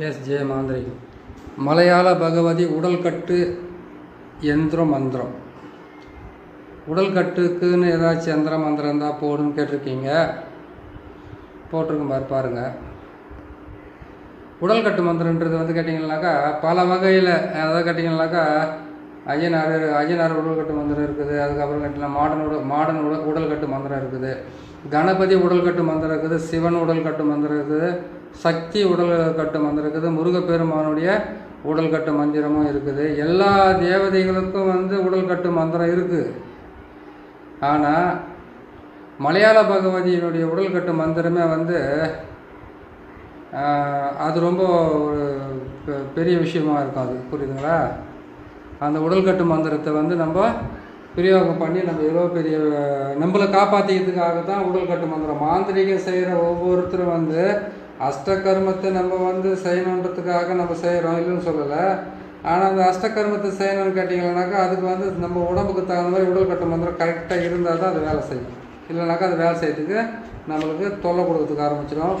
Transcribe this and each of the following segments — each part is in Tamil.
எஸ். ஜே மாந்திரிகம் மலையாள பகவதி உடல் கட்டு மந்திரம் உடல் கட்டுக்குன்னு ஏதாச்சும் எந்திர மந்திரம் இருந்தால் போடுன்னு கேட்டிருக்கீங்க. போட்டிருக்கும் பாரு பாருங்கள் உடல் கட்டு மந்திரன்றது வந்து கேட்டிங்கனாக்கா பல வகையில் அதாவது கேட்டிங்கனாக்கா ஐயனார் ஐயனார் உடல் கட்டு மந்திரம் இருக்குது. அதுக்கப்புறம் கட்டினா மாடன் உடல் மாடர்ன் உடல் உடல் கட்டு மந்திரம் இருக்குது. கணபதி உடல் கட்டு மந்திரம் இருக்குது. சிவன் உடல் கட்டு மந்திரம் இருக்குது. சக்தி உடல் கட்டு மந்திரம் இருக்குது. முருகப்பெருமானுடைய உடல் கட்டு மந்திரமும் இருக்குது. எல்லா தேவதைகளுக்கும் வந்து உடல் கட்டு மந்திரம் இருக்குது ஆனால் மலையாள பகவதியினுடைய உடல் கட்டு மந்திரமே வந்து அது ரொம்ப ஒரு பெ- பெரிய விஷயமா இருக்கும் அது புரியுதுங்களா? அந்த உடல் கட்டு மந்திரத்தை வந்து நம்ம பிரயோகம் பண்ணி நம்ம எவ்வளோ பெரிய நம்மளை காப்பாற்றிக்கிறதுக்காக தான் உடல் கட்டு மந்திரம். மாந்திரிகம் செய்கிற ஒவ்வொருத்தரும் வந்து அஷ்டகர்மத்தை நம்ம வந்து செய்யணுன்றதுக்காக நம்ம செய்கிறோம் இல்லைன்னு சொல்லலை. ஆனால் அந்த அஷ்டகர்மத்தை செய்யணும்னு கேட்டிங்கன்னாக்கா அதுக்கு வந்து நம்ம உடம்புக்கு தகுந்த மாதிரி உடல் கட்டு மந்திரம் கரெக்டாக இருந்தால் தான் அது வேலை செய்யும். இல்லைனாக்கா அது வேலை செய்யறதுக்கு நம்மளுக்கு தொல்லை கொடுக்கறதுக்கு ஆரம்பிச்சிடும்.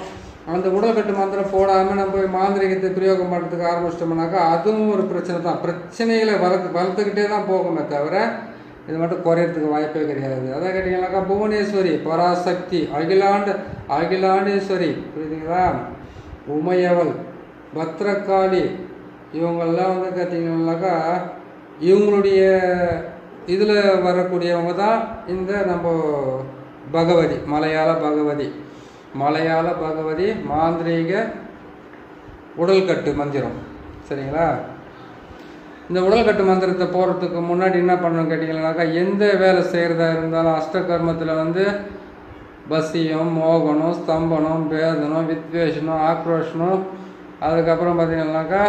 அந்த உடல் கட்டு மந்திரம் போடாமல் நம்ம போய் மாந்திரிகத்தை பிரயோகம் பண்ணுறதுக்கு ஆரம்பிச்சிட்டோம்னாக்கா அதுவும் ஒரு பிரச்சனை தான். பிரச்சனைகளை வளர்த்து வளர்த்துக்கிட்டே தான் போகுமே தவிர இது மட்டும் குறையறதுக்கு வாய்ப்பே கிடையாது. அதான் கேட்டிங்கன்னாக்கா புவனேஸ்வரி பராசக்தி அகிலாண்டு அகிலாண்டேஸ்வரி புரியுதுங்களா? உமையவள் பத்ரகாளி இவங்கெல்லாம் வந்து கேட்டிங்கனாக்கா இவங்களுடைய இதில் வரக்கூடியவங்க தான் இந்த நம்ம பகவதி மலையாள பகவதி. மலையாள பகவதி மாந்திரீக உடல்கட்டு மந்திரம். சரிங்களா? இந்த உடல்கட்டு மந்திரத்தை போகிறதுக்கு முன்னாடி என்ன பண்ணணும் கேட்டிங்கன்னாக்கா எந்த வேலை செய்கிறதா இருந்தாலும் அஷ்டகர்மத்தில் வந்து பசியம் மோகனம் ஸ்தம்பனம் பேதனம் வித்வேஷனம் ஆக்ரோஷனம் அதுக்கப்புறம் பார்த்தீங்கன்னாக்கா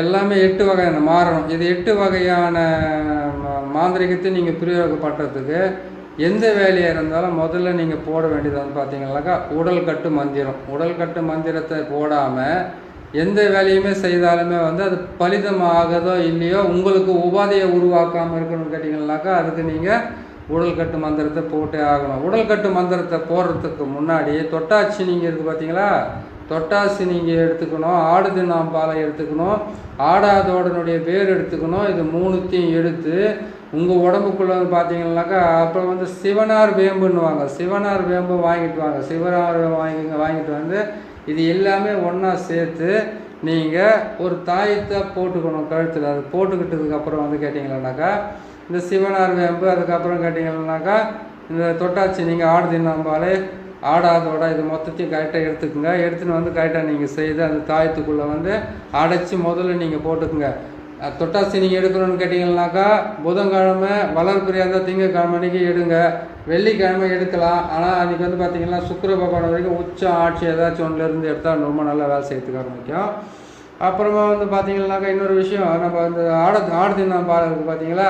எல்லாமே எட்டு வகையான மாறணும். இது எட்டு வகையான மாந்திரிகத்தை நீங்கள் பிரயோகப்படுறதுக்கு எந்த வேலையாக இருந்தாலும் முதல்ல நீங்கள் போட வேண்டியது வந்து பார்த்தீங்கன்னாக்கா உடல் கட்டு மந்திரம். உடல் கட்டு மந்திரத்தை போடாமல் எந்த வேலையுமே செய்தாலுமே வந்து அது பலிதமாகதோ இல்லையோ உங்களுக்கு உபாதையை உருவாக்காமல் இருக்கணும்னு கேட்டிங்கன்னாக்கா அதுக்கு நீங்கள் உடல் கட்டு மந்திரத்தை போட்டே ஆகணும். உடல் கட்டு மந்திரத்தை போடுறதுக்கு முன்னாடி தொட்டாச்சி நீங்கள் இருக்குது பார்த்தீங்களா தொட்டாசி நீங்கள் எடுத்துக்கணும். ஆடு தின்னாம்பாலை எடுத்துக்கணும். ஆடாதோடனுடைய பேர் எடுத்துக்கணும். இது மூணுத்தையும் எடுத்து உங்கள் உடம்புக்குள்ளே வந்து பார்த்தீங்கன்னாக்கா அப்புறம் வந்து சிவனார் வேம்புன்னுவாங்க. சிவனார் வேம்பு வாங்கிட்டு வாங்க சிவனார் வாங்கி வாங்கிட்டு வந்து இது எல்லாமே ஒன்றா சேர்த்து நீங்கள் ஒரு தாயத்தை போட்டுக்கணும் கழுத்தில். அது போட்டுக்கிட்டதுக்கப்புறம் வந்து கேட்டிங்கன்னாக்கா இந்த சிவனார் வேம்பு அதுக்கப்புறம் கேட்டிங்கன்னாக்கா இந்த தொட்டாச்சி நீங்கள் ஆடு தின்னாம்பாலே ஆடாதோட இது மொத்தத்தையும் கரெக்டாக எடுத்துக்கோங்க. எடுத்துன்னு வந்து கரெக்டாக நீங்கள் செய்து அந்த தாயத்துக்குள்ளே வந்து அடைச்சி முதல்ல நீங்கள் போட்டுக்குங்க. தொட்டாசி நீங்கள் எடுக்கணும்னு கேட்டிங்கன்னாக்கா புதன்கிழமை வளர் இருந்தால் திங்கக்கிழமை அன்றைக்கி எடுங்க. வெள்ளிக்கிழமை எடுக்கலாம். ஆனால் அன்றைக்கி வந்து பார்த்தீங்கன்னா சுக்கிர பகவான் வரைக்கும் உச்சம் ஆட்சி ஏதாச்சும் ஒன்றுலேருந்து எடுத்தால் ரொம்ப நல்லா வேலை செய்யறதுக்கு ஆரம்பிக்கும் அப்புறமா வந்து பார்த்தீங்கன்னாக்கா இன்னொரு விஷயம். நம்ம வந்து ஆடு ஆடு தின்னாம் பால் இருக்குது பார்த்தீங்களா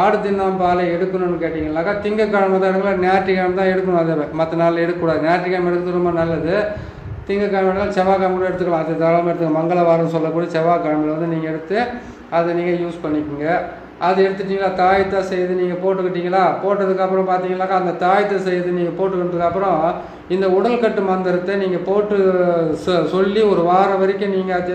ஆடு தின்னாம் பாலை எடுக்கணும்னு கேட்டிங்கனாக்கா திங்கக்கிழமை தான் எடுக்கலாம். ஞாயிற்றுக்கிழமை தான் எடுக்கணும். அதை மற்ற நாளில் எடுக்கக்கூடாது. ஞாயிற்றுக்கிழமை எடுக்கிறது ரொம்ப நல்லது. திங்கக்கிழமை எடுக்கலாம் செவ்வாய்க்கிழமை கூட எடுத்துக்கலாம். அது தாராளமாக எடுத்துக்கலாம். மங்களவாரம் சொல்லக்கூடிய செவ்வாய்க்கிழமையில் வந்து நீங்கள் எடுத்து அதை நீங்கள் யூஸ் பண்ணிக்கோங்க. அது எடுத்துட்டிங்களா? தாயத்தை செய்து நீங்கள் போட்டுக்கிட்டிங்களா? போட்டதுக்கப்புறம் பார்த்தீங்கன்னாக்கா அந்த தாயத்தை செய்து நீங்கள் போட்டுக்கிட்டதுக்கப்புறம் இந்த உடல் கட்டு மந்திரத்தை நீங்கள் போட்டு சொ- சொல்லி ஒரு வாரம் வரைக்கும் நீங்கள் அதை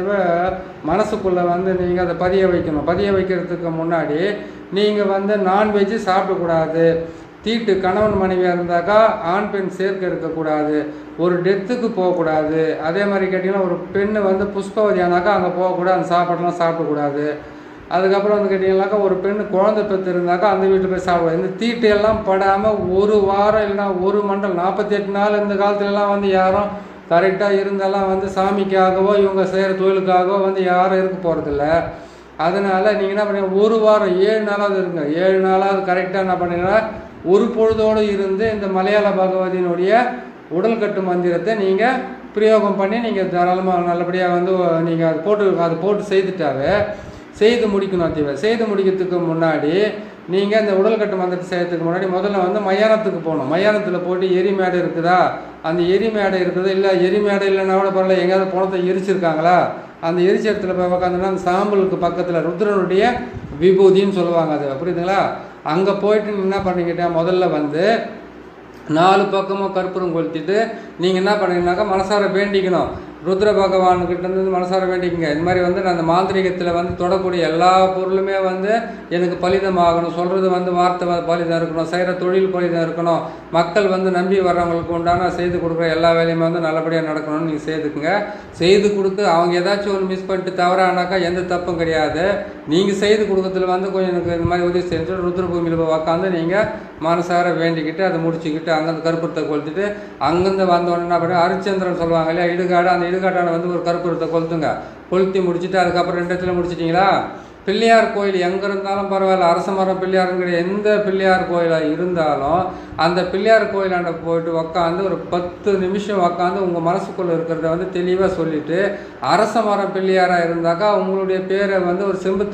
மனசுக்குள்ளே வந்து நீங்கள் அதை பதிய வைக்கணும். பதிய வைக்கிறதுக்கு முன்னாடி நீங்கள் வந்து நான்வெஜ்ஜு சாப்பிடக்கூடாது. தீட்டு கணவன் மனைவியாக இருந்தாக்கா ஆண் பெண் சேர்க்க இருக்கக்கூடாது. ஒரு டெத்துக்கு போகக்கூடாது. அதே மாதிரி கேட்டிங்கன்னா ஒரு பெண்ணு வந்து புஷ்பவதியானாக்கா அங்கே போகக்கூடாது. அந்த சாப்பாடெல்லாம் சாப்பிடக்கூடாது. அதுக்கப்புறம் வந்து கேட்டிங்கன்னாக்கா ஒரு பெண்ணு குழந்தை பெற்று இருந்தாக்கா அந்த வீட்டில் போய் சாப்பிடுவாங்க. இந்த தீட்டு எல்லாம் படாமல் ஒரு வாரம் இல்லைன்னா ஒரு மண்டல் நாற்பத்தி எட்டு நாள் இந்த காலத்துலலாம் வந்து யாரும் கரெக்டாக இருந்தாலாம் வந்து சாமிக்காகவோ இவங்க செய்கிற தொழிலுக்காகவோ வந்து யாரும் இருக்க போகிறதில்ல அதனால் நீங்கள் என்ன பண்ணுங்க? ஒரு வாரம் ஏழு நாளாவது இருங்க. ஏழு நாளாவது கரெக்டாக என்ன பண்ணீங்கன்னா ஒரு பொழுதோடு இருந்து இந்த மலையாள பகவதியினுடைய உடல் கட்டு மந்திரத்தை நீங்கள் பிரயோகம் பண்ணி நீங்கள் தாராளமாக நல்லபடியாக வந்து நீங்கள் அது போட்டு அதை போட்டு செய்துட்டாவே செய்து முடிக்கணும் தேவை செய்து முடிக்கிறதுக்கு முன்னாடி நீங்கள் இந்த உடல் கட்டு மந்திரத்தை செய்யறதுக்கு முன்னாடி முதல்ல வந்து மயானத்துக்கு போகணும். மயானத்தில் போட்டு எரி மேடை இருக்குதா? அந்த எரி மேடை இருக்குதா? இல்லை எரி மேடை இல்லைன்னா கூட பரவாயில்ல எங்கேயாவது பணத்தை எரிச்சிருக்காங்களா? அந்த எரிச்சரத்தில் போய் உக்காந்தோன்னா அந்த சாம்பலுக்கு பக்கத்தில் ருத்ரனுடைய விபூதின்னு சொல்லுவாங்க அது. புரியுதுங்களா? அங்கே போயிட்டு என்ன பண்ணிக்கிட்டேன் முதல்ல வந்து நாலு பக்கமும் கற்பூரம் கொளுத்திட்டு நீங்கள் என்ன பண்ணீங்கன்னாக்கா மனசார வேண்டிக்கணும். ருத்ர பகவான்கிட்ட இருந்து மனசார வேண்டிக்கங்க. இந்த மாதிரி வந்து நான் அந்த மாந்திரிகத்தில் வந்து தொடக்கூடிய எல்லா பொருளுமே வந்து எனக்கு பலிதமாகணும். சொல்கிறது வந்து வார்த்தை பலிதம் இருக்கணும் செய்கிற தொழில் பலிதம் இருக்கணும் மக்கள் வந்து நம்பி வர்றவங்களுக்கு உண்டான செய்து கொடுக்குற எல்லா வேலையுமே வந்து நல்லபடியாக நடக்கணும்னு நீங்கள் செய்துக்குங்க. செய்து கொடுத்து அவங்க ஏதாச்சும் ஒன்று மிஸ் பண்ணிட்டு தவறானாக்கா எந்த தப்பும் கிடையாது. நீங்கள் செய்து கொடுக்கறதுல வந்து கொஞ்சம் எனக்கு இந்த மாதிரி உதவி செஞ்சு ருத்ரபூமியில் போய் உக்காந்து நீங்கள் மனசார வேண்டிக்கிட்டு அதை முடிச்சுக்கிட்டு அங்கேருந்து கருப்பத்தை கொளுத்துட்டு அங்கேருந்து வந்தோடனே அப்படின்னா என்ன ஹரிச்சந்திரன் சொல்லுவாங்க இல்லையா? இடுகாடு அந்த இடுகாட்டான வந்து ஒரு கருப்பூரத்தை கொளுத்துங்க. கொளுத்தி முடிச்சுட்டு அதுக்கப்புறம் ரெண்டு இடத்துல முடிச்சிட்டிங்களா? பிள்ளையார் கோயில் எங்கே இருந்தாலும் பரவாயில்ல. அரச மரம் பிள்ளையாருங்கிற எந்த பிள்ளையார் கோயிலாக இருந்தாலும் அந்த பிள்ளையார் கோயிலாண்ட போயிட்டு உக்காந்து ஒரு பத்து நிமிஷம் உக்காந்து உங்கள் மனசுக்குள்ளே இருக்கிறத வந்து தெளிவாக சொல்லிவிட்டு அரச மரம் பிள்ளையாராக இருந்தாக்கா உங்களுடைய பேரை வந்து ஒரு செம்பு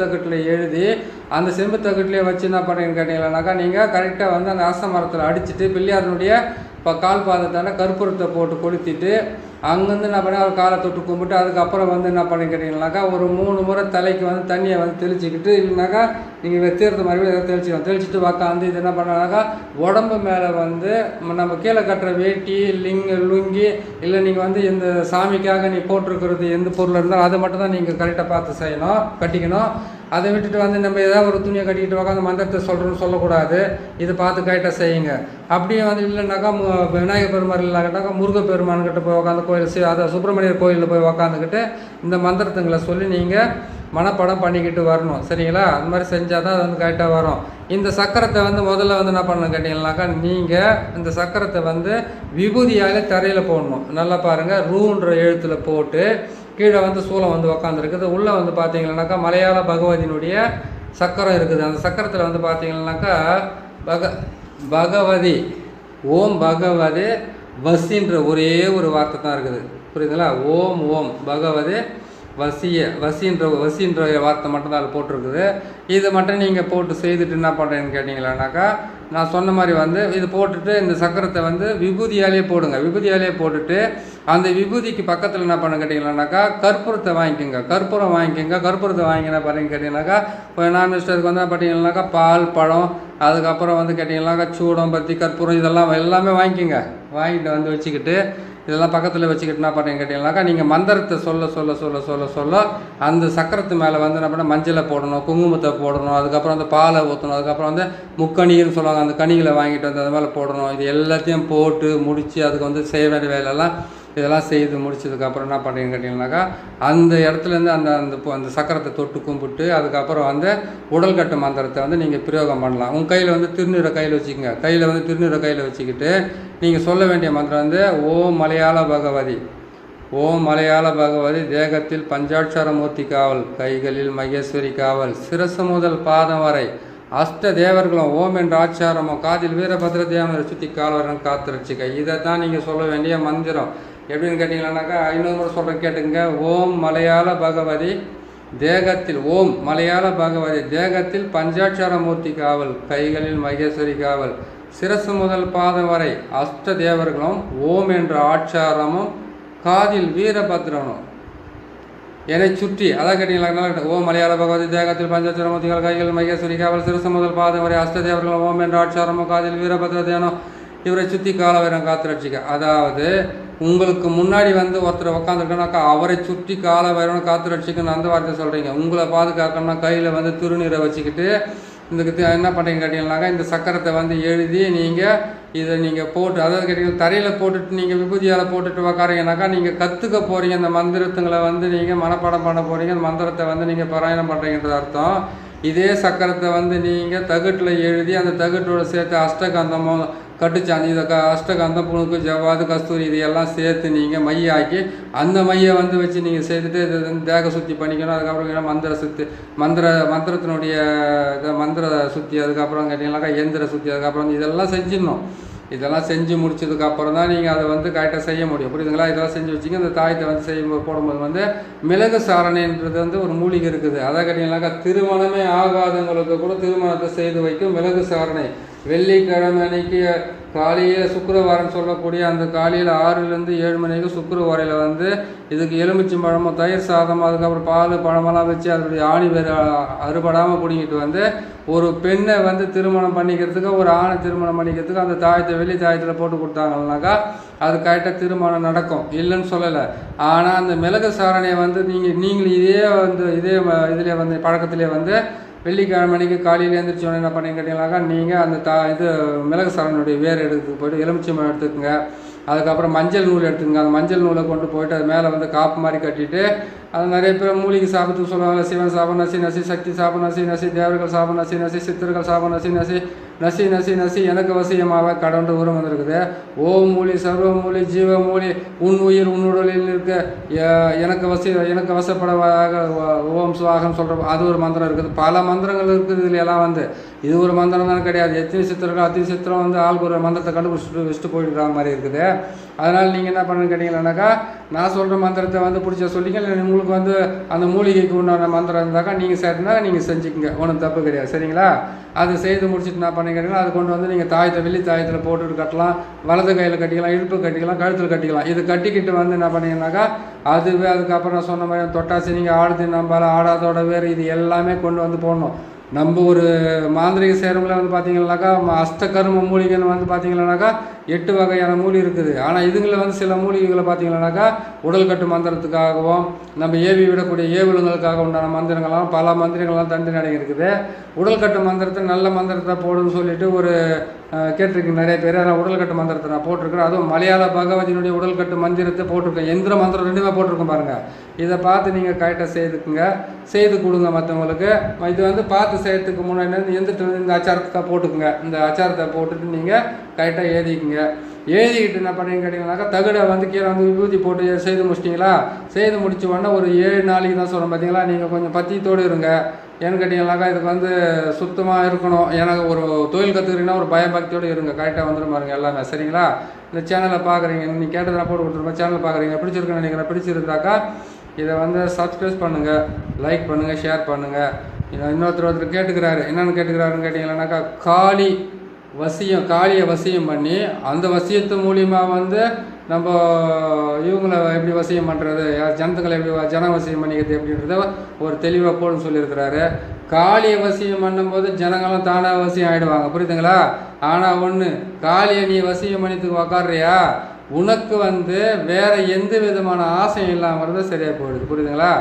எழுதி அந்த செம்பு வச்சு என்ன பண்ணுறீங்கன்னு கேட்டீங்களானாக்கா நீங்கள் கரெக்டாக வந்து அந்த அரச மரத்தில் அடிச்சுட்டு பிள்ளையாரனுடைய இப்போ கால் பாதத்தான கற்பூரத்தை போட்டு கொளுத்திட்டு அங்கேருந்து என்ன பண்ணி அவர் காலை தொட்டு கும்பிட்டு அதுக்கப்புறம் வந்து என்ன பண்ணி கேட்டிங்கனாக்கா ஒரு மூணு முறை தலைக்கு வந்து தண்ணியை வந்து தெளிச்சிக்கிட்டு இல்லைனாக்கா நீங்கள் தீர்த்த மாதிரி எதாவது தெளிச்சிக்கணும் தெளிச்சிட்டு உக்காந்து இது என்ன பண்ணாக்கா உடம்பு மேலே வந்து நம்ம கீழே கட்டுற வேட்டி லிங்க லுங்கி இல்லை நீங்கள் வந்து இந்த சாமிக்காக நீ போட்டிருக்கிறது எந்த பொருள் இருந்தாலும் அதை மட்டும் தான் நீங்கள் கரெக்டாக பார்த்து செய்யணும் கட்டிக்கணும். அதை விட்டுட்டு வந்து நம்ம ஏதாவது ஒரு துணியை கட்டிக்கிட்டு உட்காந்து மந்திரத்தை சொல்கிறோன்னு சொல்லக்கூடாது. இதை பார்த்து கரெக்டாக செய்யுங்க. அப்படியே வந்து இல்லைனாக்கா மு- விநாயகர் பெருமாள் இல்லைனாக்கா முருக பெருமான்கிட்ட போய் உட்காந்து கோயில் அதை சுப்பிரமணியர் கோயிலில் போய் உக்காந்துக்கிட்டு இந்த மந்திரத்துங்களை சொல்லி நீங்கள் மனப்படம் பண்ணிக்கிட்டு வரணும் சரிங்களா? அந்த மாதிரி செஞ்சால் தான் அது வந்து கரெக்டாக வரும். இந்த சக்கரத்தை வந்து முதல்ல வந்து என்ன பண்ணணும் கேட்டிங்கனாக்கா நீங்கள் இந்த சக்கரத்தை வந்து விபூதியாலே தரையில் போடணும். நல்லா பாருங்கள் ரூன்ற எழுத்தில் போட்டு கீழே வந்து சூளம் வந்து உக்காந்துருக்குது. உள்ளே வந்து பார்த்தீங்கன்னாக்கா மலையாள பகவதியினுடைய சக்கரம் இருக்குது. அந்த சக்கரத்தில் வந்து பார்த்தீங்கன்னாக்கா பக பகவதி ஓம் பகவதி வசின்ற ஒரே ஒரு வார்த்தை தான் இருக்குது. புரியுதுங்களா? ஓம் ஓம் பகவதி வசிய வசின்ற வசின்ற வார்த்தை மட்டும் தான் அதில் போட்டிருக்குது. இதை மட்டும் நீங்கள் போட்டு செய்துட்டு என்ன பண்ணுறேன்னு கேட்டிங்களானாக்கா நான் சொன்ன மாதிரி வந்து இது போட்டுட்டு இந்த சக்கரத்தை வந்து விபூதியாலே போடுங்க. விபூதியாலே போட்டுட்டு அந்த விபூதிக்கு பக்கத்தில் என்ன பண்ண கேட்டிங்களானாக்கா கற்பூரத்தை வாங்கிக்கோங்க. கற்பூரம் வாங்கிக்கோங்க. கற்பூரத்தை வாங்கினா பாருங்க கேட்டிங்கனாக்கா இப்போ நான்வெஜ்டருக்கு வந்து பார்த்தீங்கன்னாக்கா பால் பழம் அதுக்கப்புறம் வந்து கேட்டிங்கனாக்கா சூடம் பத்தி கற்பூரம் இதெல்லாம் எல்லாமே வாங்கிக்கோங்க. வாங்கிட்டு வந்து வச்சுக்கிட்டு இதெல்லாம் பக்கத்தில் வச்சுக்கிட்டு என்ன கேட்டிங்கனாக்கா நீங்கள் மந்திரத்தை சொல்ல சொல்ல சொல்ல சொல்ல சொல்ல அந்த சக்கரத்து மேலே வந்து என்ன பண்ண மஞ்சளை போடணும் குங்குமத்தை போடணும் அதுக்கப்புறம் அந்த பாலை ஊற்றணும் அதுக்கப்புறம் வந்து முக்கணின்னு சொல்லுவாங்க அந்த கனிகளை வாங்கிட்டு வந்து அது மேலே போடணும். இது எல்லாத்தையும் போட்டு முடித்து அதுக்கு வந்து செய்ய வேண்டிய வேலையெல்லாம் இதெல்லாம் செய்து முடிச்சதுக்கப்புறம் என்ன பண்ணுறீங்கன்னு கேட்டிங்கனாக்கா அந்த இடத்துலேருந்து அந்த அந்த அந்த சக்கரத்தை தொட்டு கும்பிட்டு அதுக்கப்புறம் வந்து உடல் கட்டு மந்திரத்தை வந்து நீங்கள் பிரயோகம் பண்ணலாம். உங்கள் கையில் வந்து திருநீரை கையில் வச்சுக்கோங்க. கையில் வந்து திருநீரை கையில் வச்சுக்கிட்டு நீங்கள் சொல்ல வேண்டிய மந்திரம் வந்து ஓம் மலையாள பகவதி. ஓம் மலையாள பகவதி தேகத்தில் பஞ்சாட்சர மூர்த்தி காவல் கைகளில் மகேஸ்வரி காவல். சிரசு முதல் பாதம் வரை அஷ்ட தேவர்களும் ஓம் என்ற ஆச்சாரமும் காதில் வீரபத்ர தேவனை சுற்றி கால்வரன் காத்து இதை தான் நீங்கள் சொல்ல வேண்டிய மந்திரம். எப்படின்னு கேட்டிங்களானாக்கா ஐநூறு முறை சொல்கிறேன் கேட்டுங்க ஓம் மலையாள பகவதி தேகத்தில் ஓம் மலையாள பகவதி தேகத்தில் பஞ்சாட்சர மூர்த்தி காவல் கைகளில் மகேஸ்வரி காவல் சிரசு முதல் பாதம் வரை அஷ்ட தேவர்களும் ஓம் என்ற ஆச்சாரமும் காதில் வீரபத்ரனும். என்னை சுற்றி அதான் கேட்டீங்களா ஓம் மலையாள பகவதி தேகத்தில் பஞ்சாட்சர மூர்த்திகள் கைகள் மகேஸ்வரி காவல் சிரசு முதல் பாதம் வரை அஷ்ட தேவர்களும் ஓம் என்ற ஆச்சாரமும் காதில் வீரபத்ர தேனம் இவரை சுற்றி காலவரம் காத்திரட்சிக்க அதாவது உங்களுக்கு முன்னாடி வந்து ஒருத்தர் உக்காந்துருக்கனாக்கா அவரை சுற்றி காலை வரணும் காத்து ரட்சிக்கணும் அந்த வார்த்தை சொல்கிறீங்க உங்களை பாதுகாக்கணும்னா கையில் வந்து திருநீரை வச்சுக்கிட்டு இந்த என்ன பண்ணுறீங்க கேட்டீங்கன்னாக்கா இந்த சக்கரத்தை வந்து எழுதி நீங்கள் இதை நீங்கள் போட்டு அதாவது கேட்டீங்கன்னா தரையில் போட்டுட்டு நீங்கள் விபூதியால் போட்டுட்டு உக்காரீங்கனாக்கா நீங்கள் கற்றுக்க போகிறீங்க இந்த மந்திரத்துங்களை வந்து நீங்கள் மனப்பாடம் பண்ண போகிறீங்க அந்த மந்திரத்தை வந்து நீங்கள் பாராயணம் பண்ணுறீங்கன்றது அர்த்தம். இதே சக்கரத்தை வந்து நீங்கள் தகட்டில் எழுதி அந்த தகட்டோட சேர்த்து அஷ்டகந்தமும் கட்டுச்சாந்தி இதை க அஷ்டகந்த புணுக்கு ஜவ்வாது கஸ்தூரி இதையெல்லாம் சேர்த்து நீங்கள் மையாக்கி அந்த மையை வந்து வச்சு நீங்கள் செய்துட்டு இது வந்து தேக சுத்தி பண்ணிக்கணும். அதுக்கப்புறம் மந்திர சுத்தி மந்திர மந்திரத்தினுடைய இதை மந்திர சுத்தி அதுக்கப்புறம் கேட்டிங்கனாக்கா எந்திர சுத்தி அதுக்கப்புறம் இதெல்லாம் செஞ்சிடணும். இதெல்லாம் செஞ்சு முடிச்சதுக்கு அப்புறம் தான் நீங்கள் அதை வந்து கரெக்டாக செய்ய முடியும். புரியுதுங்களா? இதெல்லாம் செஞ்சு வச்சுங்க இந்த தாயத்தை வந்து செய்யும் போடும்போது வந்து மிளகு சாரணைன்றது வந்து ஒரு மூலிகை இருக்குது. அதை கேட்டிங்கனாக்கா திருமணமே ஆகாதவங்களுக்கு கூட திருமணத்தை செய்து வைக்கும் மிளகு சாரணை. வெள்ளிக்கிழமை அன்னைக்கு காலையில் சுக்கரவாரம் சொல்லக்கூடிய அந்த காலையில் ஆறுலேருந்து ஏழு மணிக்கு சுக்கிரவாரையில் வந்து இதுக்கு எலுமிச்சை பழமும் தயிர் சாதம் அதுக்கப்புறம் பால் பழமெல்லாம் வச்சு அதனுடைய ஆணி வேறு அறுபடாமல் பிடிங்கிட்டு வந்து ஒரு பெண்ணை வந்து திருமணம் பண்ணிக்கிறதுக்கு ஒரு ஆணை திருமணம் பண்ணிக்கிறதுக்கு அந்த தாயத்தை வெள்ளி தாயத்தில் போட்டு கொடுத்தாங்கன்னாக்கா அது கரெக்டாக திருமணம் நடக்கும். இல்லைன்னு சொல்லலை. ஆனால் அந்த மிளகு சாரணையை வந்து நீங்கள் நீங்கள் இதே வந்து இதே இதிலே வந்து பழக்கத்திலே வந்து வெள்ளிக்கிழமை மணிக்கு காலையில் எழுந்திரிச்சோன்னே என்ன பண்ணி கேட்டீங்கன்னாக்கா நீங்கள் அந்த தா இது மிளகு சாரனுடைய வேர் எடுத்து போய்ட்டு எலுமிச்சம்பழம் எடுத்துக்கோங்க. அதுக்கப்புறம் மஞ்சள் நூல் எடுத்துக்கங்க. அந்த மஞ்சள் நூலை கொண்டு போயிட்டு அது மேலே வந்து காப்பு மாதிரி கட்டிட்டு அது நிறைய பேர் மூலிகை சாபத்துக்கு சொல்லுவாங்க. சிவன் சாபம் நசி நசி சக்தி சாபம் நசி நசி தேவர்கள் சாபம் நசி நசி சித்தர்கள் சாபம் நசி நசி நசி நசி நசி எனக்கு வசியமாக கடவுண்டு உரம் வந்திருக்குது. ஓம் மூலி சர்வ மூலி ஜீவ மூலி உன் உயிர் உன்னுடலில் இருக்க எனக்கு வசி எனக்கு வசப்படவாக ஓம் சுவாகம் சொல்கிற அது ஒரு மந்திரம் இருக்குது. பல மந்திரங்கள் இருக்குது இதில் எல்லாம் வந்து. இது ஒரு மந்திரம் தானே கிடையாது. எத்தனை சித்திரங்கள் அத்தனை சித்திரம் வந்து ஆளுக்கு ஒரு மந்திரத்தை கண்டுபிடிச்சிட்டு வச்சுட்டு போயிட்டு மாதிரி இருக்குது. அதனால் நீங்கள் என்ன பண்ணுன்னு கேட்டிங்கன்னாக்கா நான் சொல்கிற மந்திரத்தை வந்து பிடிச்ச சொல்லிங்க இல்லை உங்களுக்கு வந்து அந்த மூலிகைக்கு உண்டான மந்திரம் இருந்தாக்கா நீங்கள் சரினா நீங்கள் செஞ்சுக்கோங்க. ஒன்றும் தப்பு கிடையாது. சரிங்களா? அது செய்து முடிச்சுட்டு என்ன கேட்டிங்கன்னா அது கொண்டு வந்து நீங்கள் தாயத்தை வெள்ளி தாயத்தில் போட்டுட்டு கட்டலாம். வலது கையில் கட்டிக்கலாம் இடுப்பு கட்டிக்கலாம் கழுத்தில் கட்டிக்கலாம். இது கட்டிக்கிட்டு வந்து என்ன பண்ணீங்கன்னாக்கா அதுவே அதுக்கப்புறம் நான் சொன்ன மாதிரி தொட்டாசி நீங்கள் ஆடுது நம்பால ஆடாதோட வேறு இது எல்லாமே கொண்டு வந்து போடணும். நம்ம ஒரு மாந்திரிக சேரமில் வந்து பார்த்தீங்கன்னாக்கா ம- அஷ்டகர்ம மூலிகைன்னு வந்து பார்த்தீங்கன்னாக்கா எட்டு வகையான மூலி இருக்குது. ஆனால் இதுங்களில் வந்து சில மூலிகைகளை பார்த்தீங்கன்னாக்கா உடல் கட்டு மந்திரத்துக்காகவும் நம்ம ஏவி விடக்கூடிய ஏவலுங்களுக்காக உண்டான மந்திரங்கள்லாம் பல மந்திரங்கள்லாம் தனித்தனி இருக்குது உடல் கட்டு மந்திரத்தை நல்ல மந்திரத்தை போடுன்னு சொல்லிட்டு ஒரு கேட்டிருக்கீங்க நிறைய பேர். ஆனால் உடல் கட்டு மந்திரத்தை நான் போட்டிருக்கிறேன். அதுவும் மலையாள பகவதியினுடைய உடல் கட்டு மந்திரத்தை போட்டிருக்கேன். எந்திர மந்திரம் ரெண்டுமே போட்டிருக்கோம் பாருங்கள் இதை பார்த்து நீங்கள் கரெக்டாக செய்துக்குங்க. செய்து கொடுங்க மற்றவங்களுக்கு இது வந்து பார்த்து செய்யறதுக்கு முன்னாடி வந்து இந்த அச்சாரத்தை போட்டுக்குங்க. இந்த அச்சாரத்தை போட்டுட்டு நீங்கள் கரெக்டாக எழுதிக்குங்க. எழுதிக்கிட்டு என்ன பண்ணீங்க கேட்டிங்கனாக்கா தகடை வந்து கீழே வந்து விபூதி போட்டு செய்து முடிச்சிட்டிங்களா? செய்து முடிச்ச உடனே ஒரு ஏழு நாளைக்கு தான் சொல்கிறேன் பார்த்தீங்களா நீங்கள் கொஞ்சம் பத்தியத்தோடு இருங்க. ஏன்னு கேட்டிங்கனாக்கா இதுக்கு வந்து சுத்தமாக இருக்கணும். எனக்கு ஒரு தொழில் கற்றுக்கிறீங்கன்னா ஒரு பயபக்தியோடு இருங்க. கரெக்டாக வந்துடும் பாருங்க எல்லாமே. சரிங்களா? இந்த சேனலை பார்க்குறீங்க நீங்கள் கேட்டதை போட்டு கொடுத்துருப்பேன் சேனல் பார்க்குறீங்க பிடிச்சிருக்குன்னு நினைக்கிறேன். பிடிச்சிருந்தாக்கா இதை வந்து சப்ஸ்கிரைப் பண்ணுங்கள் லைக் பண்ணுங்கள் ஷேர் பண்ணுங்கள் இதை இன்னொருத்தர் ஒருத்தர் கேட்டுக்கிறாரு. என்னென்னு கேட்டுக்கிறாருன்னு கேட்டிங்கன்னாக்கா காளி வசியம் காளியை வசியம் பண்ணி அந்த வசியத்து மூலிமா வந்து நம்ம இவங்களை எப்படி வசியம் பண்ணுறது ஜனத்துக்களை எப்படி ஜன வசியம் பண்ணிக்கிறது அப்படின்றத ஒரு தெளிவாக போடுன்னு சொல்லியிருக்கிறாரு. காளியை வசியம் பண்ணும்போது ஜனங்களும் தானாக வசியம் ஆகிடுவாங்க புரியுதுங்களா? ஆனால் ஒன்று காளியை நீ வசியம் பண்ணிட்டு உக்காடுறியா உனக்கு வந்து வேறு எந்த விதமான ஆசையும் இல்லாமல் இருந்தால் சரியாக போயிடுது. புரியுதுங்களா?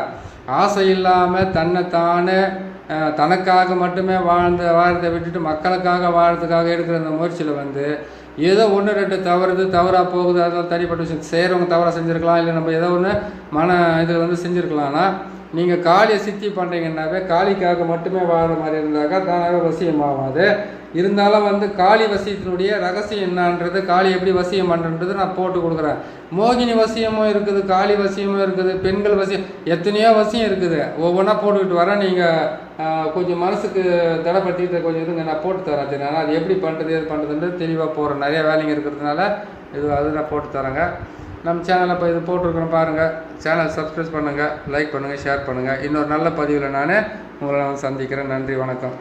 ஆசை இல்லாமல் தன்னை தானே தனக்காக மட்டுமே வாழ்ந்த வாழறதை விட்டுட்டு மக்களுக்காக வாழறதுக்காக எடுக்கிற அந்த முயற்சியில் வந்து ஏதோ ஒன்று ரெண்டு தவறுது தவறாக போகுது அதெல்லாம் தனிப்பட்ட விஷயம் செய்கிறவங்க தவறாக செஞ்சுருக்கலாம் இல்லை நம்ம ஏதோ ஒன்று மன இதில் வந்து செஞ்சுருக்கலாம்னா நீங்கள் காளியை சித்தி பண்ணுறீங்கன்னாவே காளிக்காக மட்டுமே வாழற மாதிரி இருந்தாக்கா தானாகவே வசியம் ஆகாது இருந்தாலும் வந்து காளி வசியத்தினுடைய ரகசியம் என்னன்றது காளி எப்படி வசியம் பண்ணுறது நான் போட்டு கொடுக்குறேன். மோகினி வசியமும் இருக்குது காளி வசியமும் இருக்குது பெண்கள் வசியம் எத்தனையோ வசியம் இருக்குது. ஒவ்வொன்றா போட்டுக்கிட்டு வரேன் நீங்கள் கொஞ்சம் மனசுக்கு தடைப்படுத்திட்டு கொஞ்சம் இதுங்க நான் போட்டு தரேன் சரி. அது எப்படி பண்ணுறது எது பண்ணுறதுன்றது தெளிவாக போகிறேன் நிறைய வேலைங்க இருக்கிறதுனால இது அது நான் போட்டு தரேங்க. நம்ம சேனலில் இப்போ இது போட்டிருக்கிறோம் பாருங்கள் சேனல் சப்ஸ்கிரைப் பண்ணுங்கள் லைக் பண்ணுங்கள் ஷேர் பண்ணுங்கள் இன்னொரு நல்ல பதிவில் நான் உங்களை நான் சந்திக்கிறேன். நன்றி வணக்கம்.